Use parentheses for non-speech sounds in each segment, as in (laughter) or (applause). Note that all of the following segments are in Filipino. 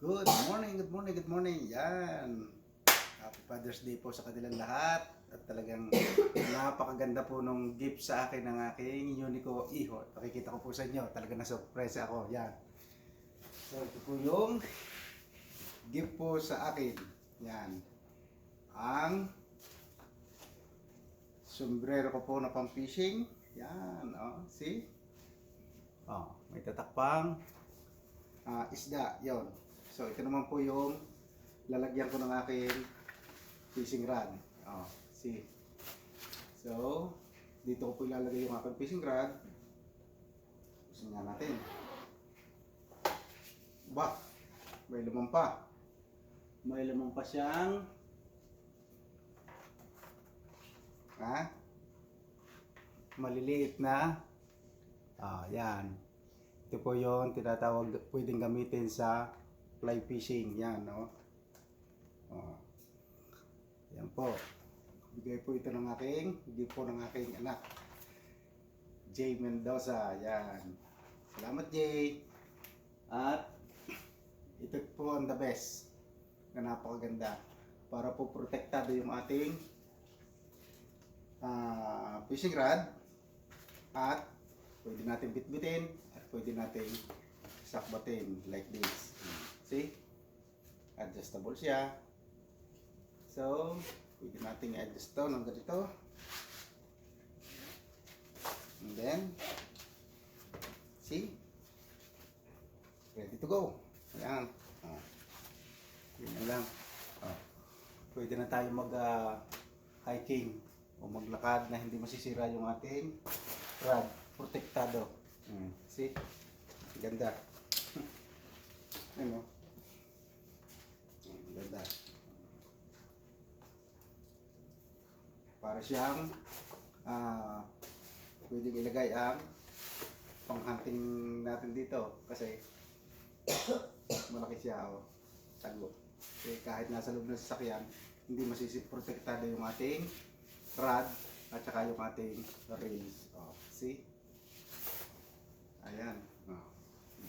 Good morning, good morning, good morning. Yan. Happy Father's Day po sa kanilang lahat. At talagang napakaganda po nung gift sa akin ng aking Unico Iho. Pakikita ko po sa inyo. Talaga na-surprise ako. Yan. So, ito po yung gift po sa akin. Yan. Ang sombrero ko po na pang fishing. Yan. Oh, see? Oh, may tatakpang ah, isda, yon. So, ito naman po yung lalagyan ko ng aking fishing rod. Oh, see. So, dito ko po ilalagay yung aking fishing rod. Gusto nga natin. Ba, may lamang pa. May lamang pa siyang ha? Maliliit na ah, yan. Ito po yung tinatawag pwedeng gamitin sa fly fishing. Yan, no? Oh. Yan po. Bigay po ito ng aking, bigay po ng aking anak. Jay Mendoza. Yan. Salamat, Jay. At ito po ang the best na napakaganda para po protektado yung ating ah, fishing rod at pwede natin bitbitin at pwede natin sakbatin like this. See? Adjustable siya. So, pwede natin i-adjust to ng ganito. And then, see? Ready to go. Ayan. Oh. Yun na lang. Oh. Pwede na tayo mag ah, hiking o maglakad na hindi masisira yung ating rod. Protektado. Mm. See? Ganda. (laughs) ano? Ganda. Para siyang ah pwedeng ilagay ang panghunting natin dito kasi (coughs) malaki siya oh. Tago. Kasi kahit nasa loob ng sasakyan, hindi masisi protektado yung ating rod at saka yung ating rails. Oh, see? Ayan. Oh,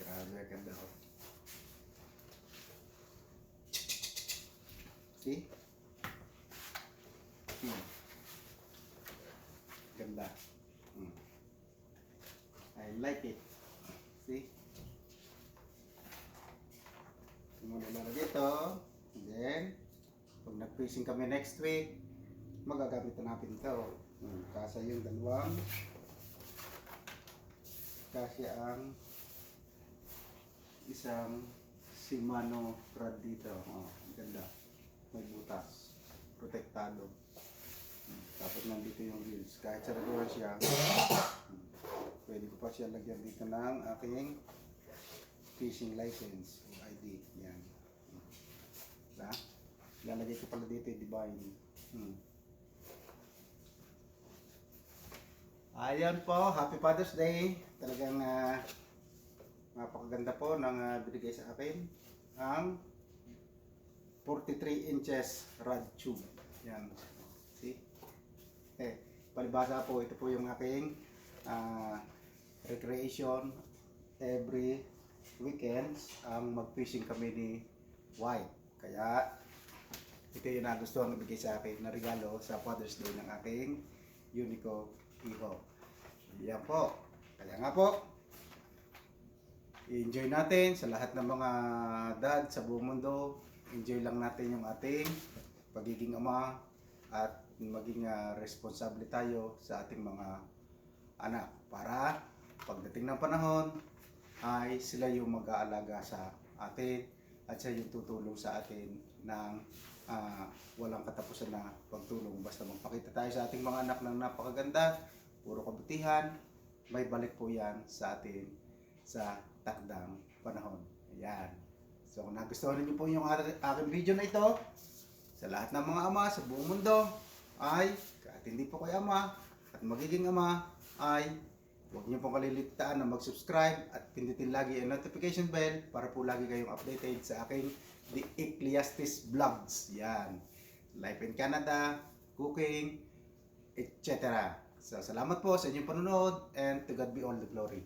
grabe, ganda oh. See? Hmm. Ganda. Hmm. I like it. See? Muna ilalagay ito. And then, pag nag-fishing kami next week, magagamit na natin ito. Hmm. Kasi yung dalawang kasi ang isang Shimano rod dito. Oh, ganda. May butas. Protektado. Hmm, Tapos nandito yung wheels. Kahit sa regular siya, hmm, pwede ko pa siya lagyan dito ng aking fishing license o ID. Yan. Diba? Lalagay ko pala dito yung divine. Hmm. Ayan po, Happy Father's Day. Talagang ah, napakaganda po ng ah, binigay sa akin ang 43 inches rod tube. Yan. See? Eh, palibasa po, ito po yung aking ah, recreation every weekends ang mag-fishing kami ni White. Kaya ito yung nagustuhan na bigay sa akin na regalo sa Father's Day ng aking Unico Iho. Yan po. Kaya nga po, i-enjoy natin sa lahat ng mga dad sa buong mundo. Enjoy lang natin yung ating pagiging ama at maging ah, responsable tayo sa ating mga anak para pagdating ng panahon ay sila yung mag-aalaga sa atin at siya yung tutulong sa atin ng ah, walang katapusan na pagtulong. Basta magpakita tayo sa ating mga anak ng napakaganda, puro kabutihan, may balik po yan sa atin sa takdang panahon. Ayan. So kung nagustuhan niyo po yung aking video na ito, sa lahat ng mga ama sa buong mundo, ay kahit hindi po kayo ama at magiging ama, ay huwag niyo pong kalilitaan na mag-subscribe at pindutin lagi ang notification bell para po lagi kayong updated sa aking The Ecclesiastes Vlogs. Yan. Life in Canada, cooking, etc. So, salamat po sa inyong panonood and to God be all the glory.